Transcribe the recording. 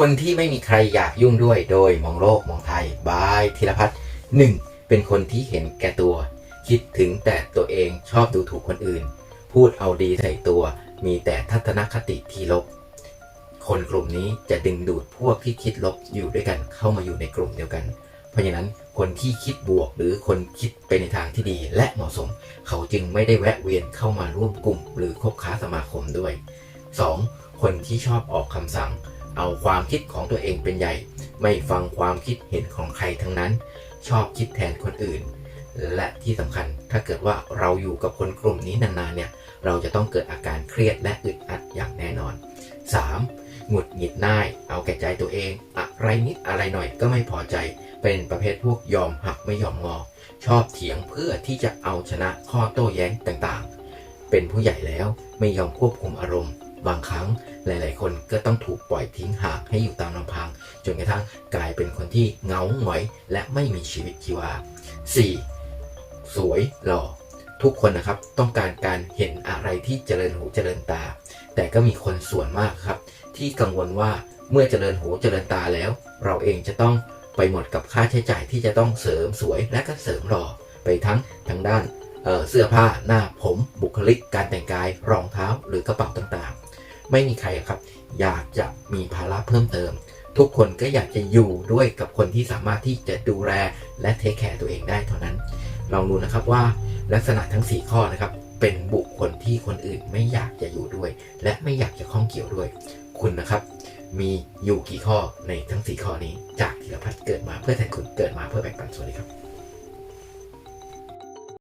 คนที่ไม่มีใครอยากยุ่งด้วยโดยมองโลกมองไทยบายธีรพัฒน์หนึ่งเป็นคนที่เห็นแก่ตัว คิดถึงแต่ตัวเองชอบดูถูกคนอื่น พูดเอาดีใส่ตัว มีแต่ทัศนคติที่ลบ คนกลุ่มนี้จะดึงดูดพวกที่คิดลบอยู่ด้วยกันเข้ามาอยู่ในกลุ่มเดียวกัน เพราะฉะนั้นคนที่คิดบวกหรือคนคิดไปในทางที่ดีและเหมาะสม เขาจึงไม่ได้แวะเวียนเข้ามาร่วมกลุ่ม หรือคบค้าสมาคมด้วย 2. คนที่ชอบออกคำสั่ง เอาความคิดของตัวเองเป็นใหญ่ ไม่ฟังความคิดเห็นของใครทั้งนั้น ชอบคิดแทนคนอื่น และที่สำคัญถ้าเกิดว่าเราอยู่กับคนกลุ่มนี้นานๆเนี่ยเราจะต้องเกิดอาการเครียดและอึดอัดอย่างแน่นอน 3. หงุดหงิดง่าย เอาแก่ใจตัวเอง อะไรนิดอะไรหน่อยก็ไม่พอใจ เป็นประเภทพวกยอมหักไม่ยอมงอ ชอบเถียงเพื่อที่จะเอาชนะข้อโต้แย้งต่างๆ เป็นผู้ใหญ่แล้วไม่ยอมควบคุมอารมณ์ บางครั้งหลาย ๆ คนก็ต้องถูกปล่อยทิ้งห่างให้อยู่ตามลำพัง จนกระทั่งกลายเป็นคนที่เงาหงอย และไม่มีชีวิตชีวา 4. สวยหล่อทุกคนนะครับต้องการการเห็นอะไรที่เจริญหูเจริญตา แต่ก็มีคนส่วนมากครับ ที่กังวลว่าเมื่อเจริญหูเจริญตาแล้ว เราเองจะต้องไปหมดกับค่าใช้จ่ายที่จะต้องเสริมสวยและก็เสริมหล่อไปทั้งทางด้านเเสื้อผ้าหน้าผมบุคลิกการแต่งกายรองเท้าหรือกระเป๋าต่างๆ ไม่มีใครครับ อยากจะมีภาระเพิ่มเติม ทุกคนก็อยากจะอยู่ด้วยกับคนที่สามารถที่จะดูแลและเทคแคร์ตัวเองได้เท่านั้น ลองดูนะครับว่าลักษณะทั้ง 4 ข้อนะครับ เป็นบุคคลที่คนอื่นไม่อยากจะอยู่ด้วย และไม่อยากจะข้องเกี่ยวด้วย คุณนะครับ มีอยู่กี่ข้อในทั้ง 4 ข้อนี้ จากธีรพัฒน์เกิดมาเพื่อแทนคุณเกิดมาเพื่อแบ่งปันสวัสดีครับ